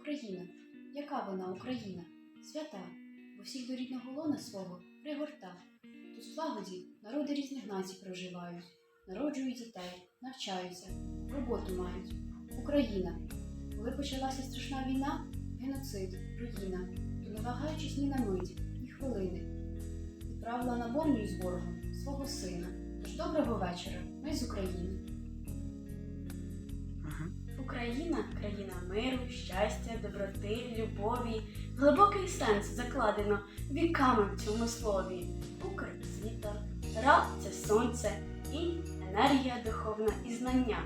Україна, яка вона Україна, свята, бо всіх до рідного лона свого пригорта. Тут в злагоді народи різних націй проживають, народжують дітей, навчаються, роботу мають. Україна, коли почалася страшна війна, геноцид, руїна, то не вагаючись ні на мить, ні хвилини, відправила на бойню із ворогом свого сина. Тож доброго вечора, ми з України. Україна країна миру, щастя, доброти, любові. Глибокий сенс закладено віками в цьому слові. Укр світа, раб це сонце і енергія духовна і знання.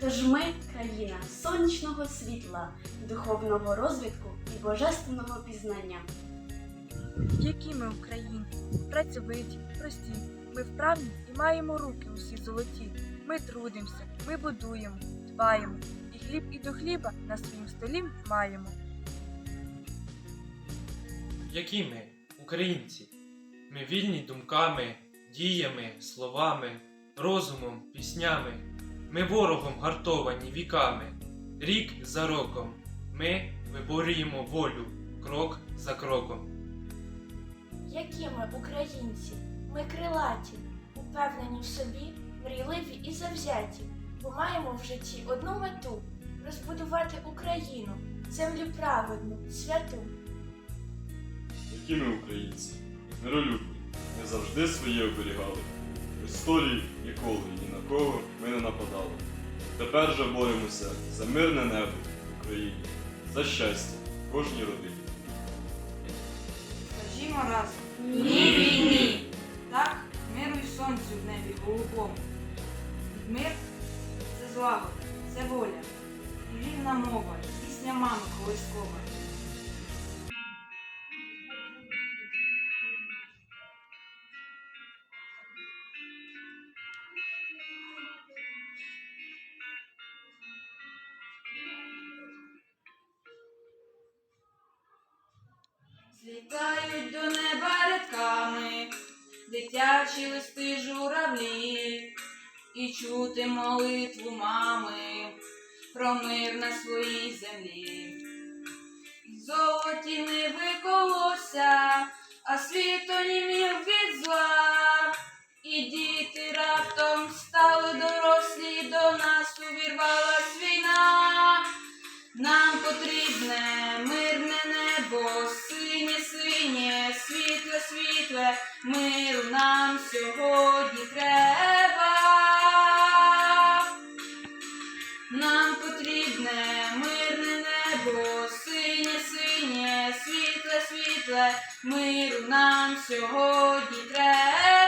Тож ми країна сонячного світла, духовного розвитку і божественного пізнання. Які ми українці, працьовиті, прості. Ми вправні і маємо руки усі золоті. Ми трудимося, ми будуємо, дбаємо, і хліб і до хліба на своїм столі маємо. Які ми, українці? Ми вільні думками, діями, словами, розумом, піснями. Ми ворогом гартовані віками. Рік за роком ми виборюємо волю крок за кроком. Які ми українці, ми крилаті, упевнені в собі, мрійливі і завзяті, бо маємо в житті одну мету розбудувати Україну, землю праведну, святу. Які ми українці, миролюбні, ми завжди своє оберігали. В історії ніколи ні на кого ми не нападали. Тепер же боремося за мирне небо в Україні, за щастя кожній родині. Скажімо разом. Ні це це воля. Вільна мова, пісня мами колискова. Злітають до неба рядками, дитячі листи журавлі, чути молитву мами про мир на своїй землі. Золоті ниви колося, а світ онімів від зла, і діти раптом стали дорослі, до нас увірвалась війна. Нам потрібне мирне небо, синє, синє, світле, світле, миру нам сьогодні треба. Потрібне мирне небо, синє, синє, світле, світле, миру нам сьогодні треба.